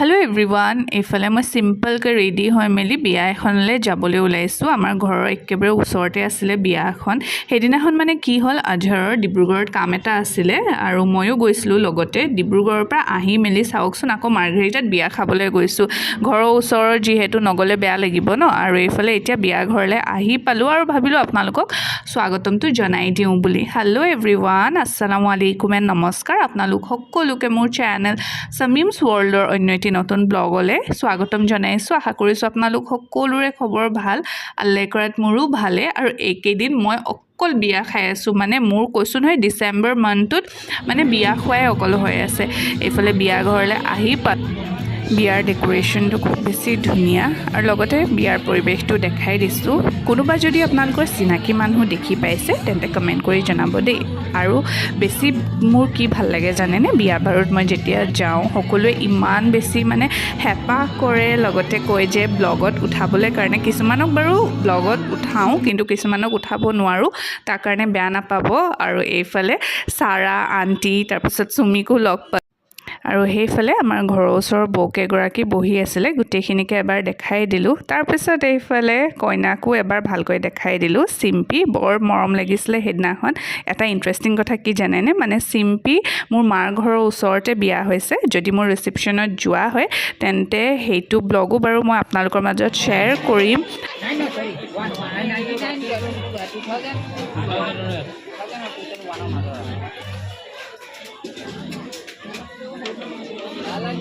Hello everyone এইফালে মই চিম্পলকৈ ready হৈ মেলি বিয়া এখনলৈ যাবলৈ ওলাইছোঁ। আমাৰ ঘৰৰ একেবাৰে ওচৰতে আছিলে বিয়া এখন। সেইদিনাখন মানে কি হ'ল আজহাৰৰ ডিব্ৰুগড়ত কাম এটা আছিলে আৰু ময়ো গৈছিলোঁ লগতে। ডিব্ৰুগড়ৰ পৰা আহি মেলি চাওকচোন আকৌ মাৰ্ঘেৰিটাত বিয়া খাবলৈ গৈছোঁ। ঘৰৰ ওচৰৰ যিহেতু নগ'লে বেয়া লাগিব ন? আৰু এইফালে এতিয়া বিয়া ঘৰলৈ আহি পালোঁ আৰু ভাবিলোঁ আপোনালোকক স্বাগতমটো জনাই দিওঁ বুলি। হেল্ল' এভৰিৱান আছালামু আলাইকুম এণ্ড নমস্কাৰ। আপোনালোক সকলোকে মোৰ চেনেল চামিমছ ৱৰ্ল্ডৰ অন্য এটি নতুন ব্লগলৈ স্বাগতম জনাইছোঁ। আশা কৰিছোঁ আপোনালোক সকলোৰে খবৰ ভাল। আল্লাই কৰাত মোৰো ভালে আৰু এইকেইদিন মই অকল বিয়া খাই আছোঁ। মানে মোৰ কৈছোঁ নহয় ডিচেম্বৰ মান্থটোত মানে বিয়া খোৱাই অকল হৈ আছে। এইফালে বিয়া ঘৰলৈ আহি পাত বিয়াৰ ডেক'ৰেশ্যনটো খুব বেছি ধুনীয়া আৰু লগতে বিয়াৰ পৰিৱেশটো দেখাই দিছোঁ। কোনোবা যদি আপোনালোকৰ চিনাকি মানুহ দেখি পাইছে, তেন্তে কমেণ্ট কৰি জনাব দেই। আৰু বেছি মোৰ কি ভালো লাগে জানেনে? বিয়া বাৰুত মই যেতিয়া যাওঁ, সকলোৱে ইমান বেছি মানে হেঁপাহ কৰে, লগতে কয় যে ব্লগত উঠাবলৈ কাৰণে কিছুমানক বাৰু ব্লগত উঠাওঁ, কিন্তু কিছুমানক উঠাব নোৱাৰোঁ, তাৰ কাৰণে বেয়া নাপাব। আৰু এইফালে চাৰা, আণ্টি, তাৰপিছত চুমিকো লগ পা আৰু সেইফালে আমাৰ ঘৰৰ ওচৰৰ বৌকেইগৰাকী বহি আছিলে গোটেইখিনিকে এবাৰ দেখাই দিলোঁ। তাৰপিছত এইফালে কইনাকো এবাৰ ভালকৈ দেখাই দিলোঁ। চিম্পী বৰ মৰম লাগিছিলে সেইদিনাখন। এটা ইণ্টাৰেষ্টিং কথা কি জানেনে? মানে চিম্পী মোৰ মাৰ ঘৰৰ ওচৰতে বিয়া হৈছে। যদি মোৰ ৰিচিপশ্যনত যোৱা হয় তেন্তে সেইটো ব্লগো বাৰু মই আপোনালোকৰ মাজত শ্বেয়াৰ কৰিম।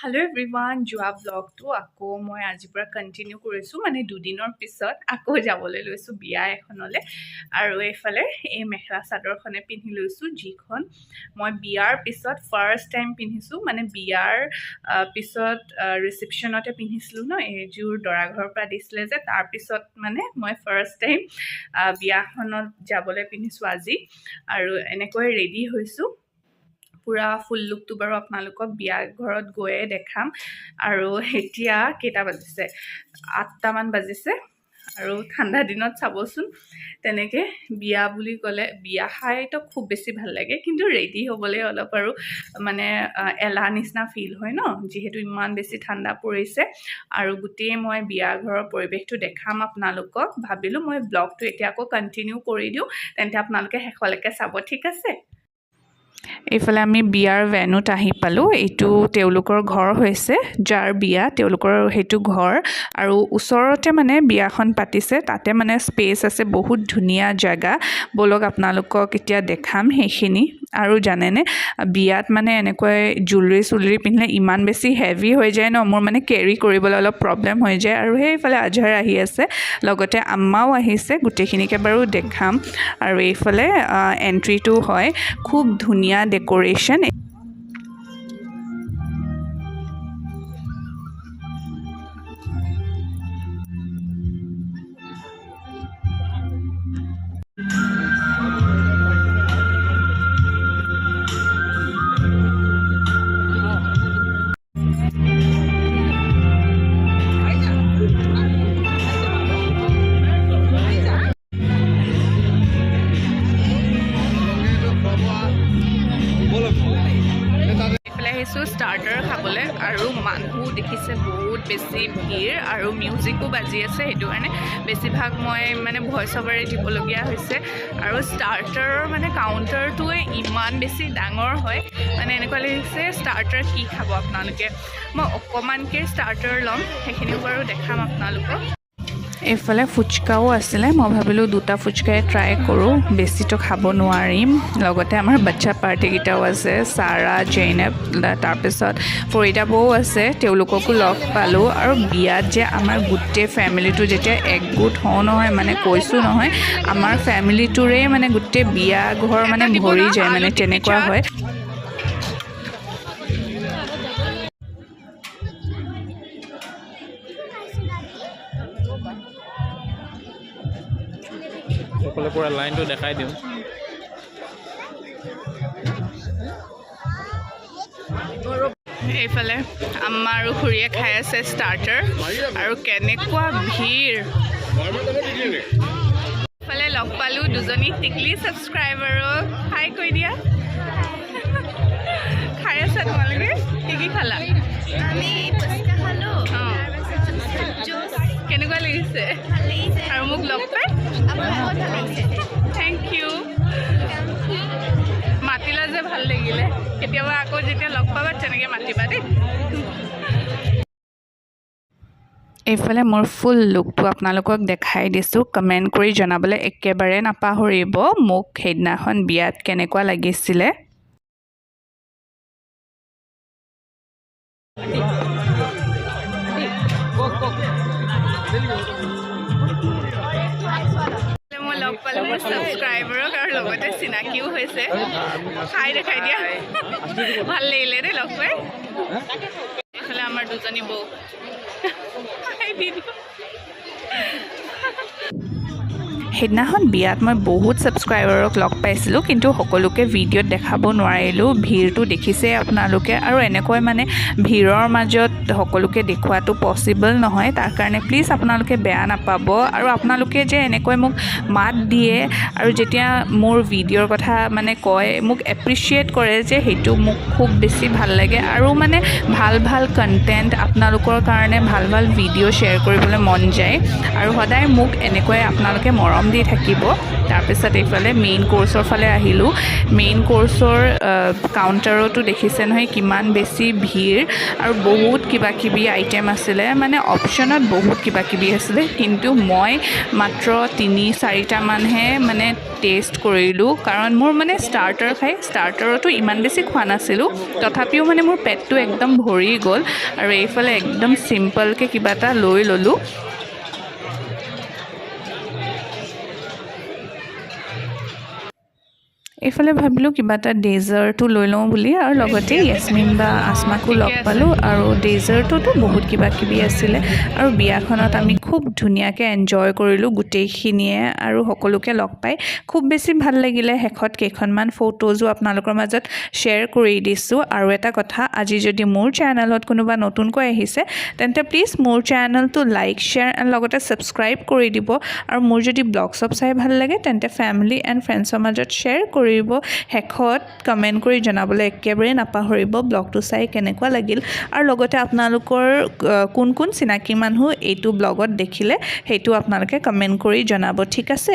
হেল্ল' এভৰিৱান যোৱা ব্লগটো আকৌ মই আজিৰ পৰা কণ্টিনিউ কৰিছোঁ মানে দুদিনৰ পিছত আকৌ যাবলৈ লৈছোঁ বিয়া এখনলৈ। আৰু এইফালে এই মেখেলা চাদৰখনে পিন্ধি লৈছোঁ যিখন মই বিয়াৰ পিছত ফাৰ্ষ্ট টাইম পিন্ধিছোঁ মানে বিয়াৰ পিছত ৰিচিপশ্যনতে পিন্ধিছিলোঁ ন এইযোৰ দৰা ঘৰৰ পৰা দিছিলে যে তাৰপিছত মানে মই ফাৰ্ষ্ট টাইম বিয়াখনত যাবলৈ পিন্ধিছোঁ আজি। আৰু এনেকৈ ৰেডি হৈছোঁ। পূৰা ফুল লুকটো বাৰু আপোনালোকক বিয়া ঘৰত গৈয়ে দেখাম। আৰু এতিয়া কেইটা বাজিছে? আঠটামান বাজিছে আৰু ঠাণ্ডা দিনত চাবচোন। তেনেকৈ বিয়া বুলি ক'লে বিয়া খাইতো খুব বেছি ভাল লাগে কিন্তু ৰেডি হ'বলৈ অলপ আৰু মানে এলাহ নিচিনা ফিল হয় ন? যিহেতু ইমান বেছি ঠাণ্ডা পৰিছে। আৰু গোটেই মই বিয়া ঘৰৰ পৰিৱেশটো দেখাম আপোনালোকক। ভাবিলোঁ মই ব্লগটো এতিয়া আকৌ কণ্টিনিউ কৰি দিওঁ তেন্তে আপোনালোকে শেষলৈকে চাব ঠিক আছে? এইফালে আমি বিয়াৰ ভেনুত আহি পালোঁ। এইটো তেওঁলোকৰ ঘৰ হৈছে যাৰ বিয়া তেওঁলোকৰ সেইটো ঘৰ। আৰু ওচৰতে মানে বিয়াখন পাতিছে তাতে মানে স্পেচ আছে বহুত ধুনীয়া জেগা। ব'লক আপোনালোকক এতিয়া দেখাম সেইখিনি। আৰু জানেনে বিয়াত মানে এনেকৈ জুৱেলাৰী চুৱেলাৰী পিন্ধিলে ইমান বেছি হেভি হৈ যায় ন মোৰ মানে কেৰি কৰিবলৈ অলপ প্ৰব্লেম হৈ যায়। আৰু সেইফালে আজহাৰ আহি আছে লগতে আম্মাও আহিছে গোটেইখিনিকে বাৰু দেখাম। আৰু এইফালে এণ্ট্ৰিটো হয় খুব ধুনীয়া ধনিয়া ডেকোরেশন ষ্টাৰ্টাৰ খাবলৈ আৰু মানুহ দেখিছে বহুত বেছি ভিৰ আৰু মিউজিকো বাজি আছে সেইটো কাৰণে বেছিভাগ মই মানে ভইচ অভাৰে দিবলগীয়া হৈছে। আৰু ষ্টাৰ্টাৰৰ মানে কাউণ্টাৰটোৱে ইমান বেছি ডাঙৰ হয়। মানে এনেকুৱা লাগিছে ষ্টাৰ্টাৰ কি খাব আপোনালোকে? মই অকণমানকৈ ষ্টাৰ্টাৰ ল'ম সেইখিনিও বাৰু দেখাম আপোনালোকক। এইফালে ফুচকাও আছিলে। মই ভাবিলোঁ দুটা ফুচকাই ট্ৰাই কৰোঁ। বেছিতো খাব নোৱাৰিম। লগতে আমাৰ বাচ্ছা পাৰ্টিকেইটাও আছে। চাৰা জেইনেব তাৰপিছত ফৰিদা বৌ আছে। তেওঁলোককো লগ পালোঁ। আৰু বিয়াত যে আমাৰ গোটেই ফেমিলিটো যেতিয়া একগোট হওঁ নহয় মানে কৈছোঁ নহয় আমাৰ ফেমিলিটোৰেই মানে গোটেই বিয়া ঘৰ মানে ভৰি যায় মানে তেনেকুৱা হয়। সকলো পূৰা লাইনটো দেখাই দিওঁ। এইফালে আম্মা আৰু খুৰীয়ে খাই আছে ষ্টাৰ্টাৰ আৰু কেনেকুৱা ভিৰ। এইফালে লগ পালোঁ দুজনী টিকলি ছাবস্ক্ৰাইবাৰক হাই কৈ কেতিয়াবা আকৌ যেতিয়া লগ পাবা তেনেকৈ মাতিবা দেই এইফালে মোৰ ফুল লুকটো আপোনালোকক দেখাই দিছোঁ কমেণ্ট কৰি জনাবলৈ একেবাৰে নাপাহৰিব মোক সেইদিনাখন বিয়াত কেনেকুৱা লাগিছিলে পালোঁ মোৰ ছাবস্ক্ৰাইবাৰক আৰু লগতে চিনাকিও হৈছে। খাই দেখাই দিয়া। ভালো লাগিলে দেই লগ পাই। এইফালে আমাৰ দুজনী বৌ। সেইদিনাখন বিয়াত মই বহুত ছাবস্ক্ৰাইবাৰক লগ পাইছিলোঁ, কিন্তু সকলোকে ভিডিঅ'ত দেখাব নোৱাৰিলোঁ, ভিৰটো দেখিছেই আপোনালোকে আৰু এনেকৈ মানে ভিৰৰ মাজত সকলোকে দেখুৱাটো পচিবল নহয়। তাৰ কাৰণে প্লিজ আপোনালোকে বেয়া নাপাব আৰু আপোনালোকে যে এনেকৈ মোক মাত দিয়ে আৰু যেতিয়া মোৰ ভিডিঅ'ৰ কথা মানে কয়, মোক এপ্ৰিচিয়েট কৰে যে সেইটো মোক খুব বেছি ভালো লাগে আৰু মানে ভালো ভালো কণ্টেণ্ট আপোনালোকৰ কাৰণে ভালো ভালো ভিডিঅ' শ্বেয়াৰ কৰিবলৈ মন যায়। আৰু সদায় মোক এনেকৈ আপোনালোকে মৰম দি থাকিব। তাৰপিছত এইফালে মেইন কৰ্চৰ ফালে আহিলোঁ। মেইন কৰ্চৰ কাউণ্টাৰতো দেখিছে নহয়, কিমান বেছি ভিৰ আৰু বহুত কিবা কিবি আইটেম আছিলে। মানে অপশ্যনত বহুত কিবা কিবি আছিলে। কিন্তু মই মাত্ৰ তিনি চাৰিটামানহে মানে টেষ্ট কৰিলোঁ। কাৰণ মোৰ মানে ষ্টাৰ্টাৰ খাই ষ্টাৰ্টাৰতো ইমান বেছি খোৱা নাছিলোঁ। তথাপিও মানে মোৰ পেটটো একদম ভৰি গ'ল। আৰু এইফালে একদম চিম্পলকৈ কিবা এটা লৈ ল'লোঁ। এইফালে ভাবিলোঁ কিবা এটা ডেজাৰ্টো লৈ লওঁ বুলি আৰু লগতে য়েছমিন বা আচমাকো লগ পালোঁ আৰু ডেজাৰ্টতো বহুত কিবা কিবি আছিলে আৰু বিয়াখনত আমি খুব ধুনীয়াকৈ এনজয় কৰিলোঁ গোটেইখিনিয়ে আৰু সকলোকে লগ পাই। খুব বেছি ভালো লাগিলে শেষত কেইখনমান ফটোজো আপোনালোকৰ মাজত শ্বেয়াৰ কৰি দিছোঁ। আৰু এটা কথা, আজি যদি মোৰ চেনেলত কোনোবা নতুনকৈ আহিছে, তেন্তে প্লিজ মোৰ চেনেলটো লাইক শ্বেয়াৰ এণ্ড লগতে ছাবস্ক্ৰাইব কৰি দিব। আৰু মোৰ যদি ব্লগ চব চাই ভালো লাগে, তেন্তে ফেমিলি এণ্ড ফ্ৰেণ্ডছৰ মাজত শ্বেয়াৰ কৰিব শেষত কমেণ্ট কৰি জনাবলৈ একেবাৰে নাপাহৰিব ব্লগটো চাই কেনেকুৱা লাগিল। আৰু লগতে আপোনালোকৰ কোন কোন চিনাকি মানুহ এইটো ব্লগত দেখিলে সেইটো আপোনালোকে কমেণ্ট কৰি জনাব ঠিক আছে?